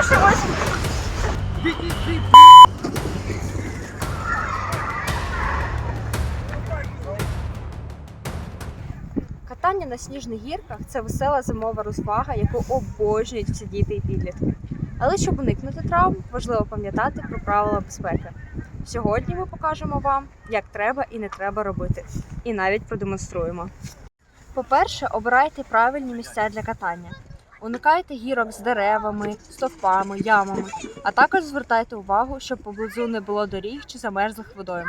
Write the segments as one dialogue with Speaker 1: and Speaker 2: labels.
Speaker 1: впишемось. Катання на сніжних гірках це весела зимова розвага, яку обожнюють всі діти і підлітки. Але щоб уникнути травм, важливо пам'ятати про правила безпеки. Сьогодні ми покажемо вам, як треба і не треба робити, і навіть продемонструємо. По-перше, обирайте правильні місця для катання. Уникайте гірок з деревами, стовпами, ямами, а також звертайте увагу, щоб поблизу не було доріг чи замерзлих водойм.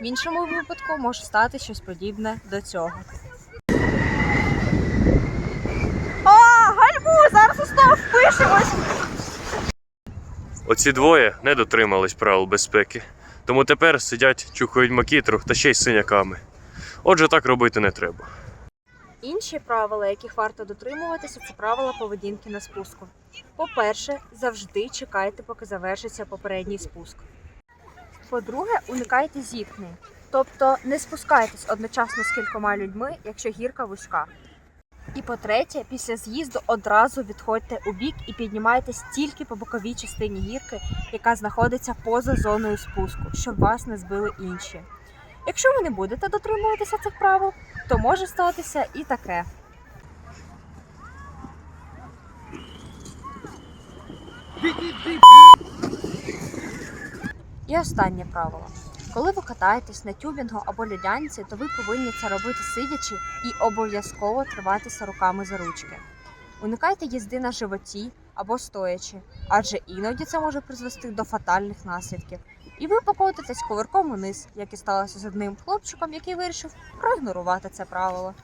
Speaker 1: В іншому випадку може стати щось подібне до цього. О, гальму! Зараз у стовп впишемось!
Speaker 2: Оці двоє не дотримались правил безпеки, тому тепер сидять, чухають макітру та ще й синяками. Отже, так робити не треба.
Speaker 1: Інші правила, яких варто дотримуватися, це правила поведінки на спуску. По-перше, завжди чекайте, поки завершиться попередній спуск. По-друге, уникайте зіткнень, тобто не спускайтесь одночасно з кількома людьми, якщо гірка вузька. І по-третє, після з'їзду одразу відходьте у бік і піднімайтесь тільки по боковій частині гірки, яка знаходиться поза зоною спуску, щоб вас не збили інші. Якщо ви не будете дотримуватися цих правил, то може статися і таке. І останнє правило. Коли ви катаєтесь на тюбінгу або льодянці, то ви повинні це робити сидячи і обов'язково триватися руками за ручки. Уникайте їзди на животі або стоячи, адже іноді це може призвести до фатальних наслідків. І ви покотитесь коверком униз, як і сталося з одним хлопчиком, який вирішив проігнорувати це правило.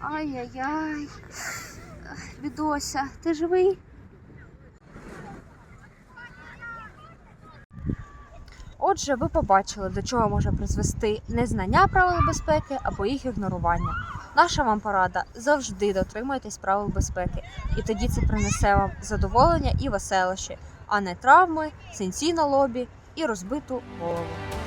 Speaker 1: Ай-яй-яй. Відося, ти живий? Отже, ви побачили, до чого може призвести незнання правил безпеки або їх ігнорування. Наша вам порада завжди дотримуйтесь правил безпеки, і тоді це принесе вам задоволення і веселощі, а не травми, сенсі на лобі і розбиту голову.